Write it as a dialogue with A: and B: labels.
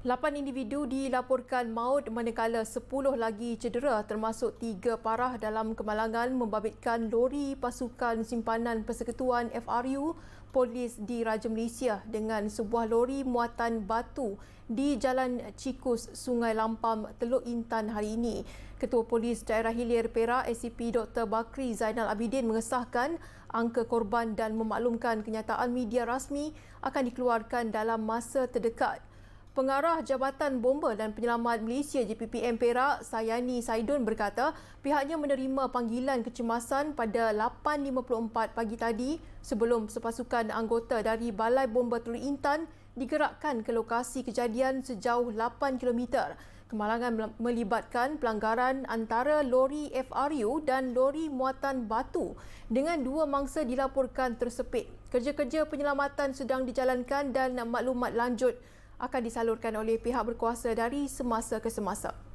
A: Lapan individu dilaporkan maut manakala 10 lagi cedera termasuk tiga parah dalam kemalangan membabitkan lori pasukan simpanan persekutuan FRU polis di Raja Malaysia dengan sebuah lori muatan batu di Jalan Cikus, Sungai Lampam, Teluk Intan hari ini. Ketua Polis Daerah Hilir Perak SCP Dr. Bakri Zainal Abidin mengesahkan angka korban dan memaklumkan kenyataan media rasmi akan dikeluarkan dalam masa terdekat. Pengarah Jabatan Bomba dan Penyelamat Malaysia JPPM Perak, Sayani Saidun berkata pihaknya menerima panggilan kecemasan pada 8.54 pagi tadi sebelum sepasukan anggota dari Balai Bomba Teluk Intan digerakkan ke lokasi kejadian sejauh 8 km. Kemalangan melibatkan pelanggaran antara lori FRU dan lori muatan batu dengan dua mangsa dilaporkan tersepit. Kerja-kerja penyelamatan sedang dijalankan dan maklumat lanjut akan disalurkan oleh pihak berkuasa dari semasa ke semasa.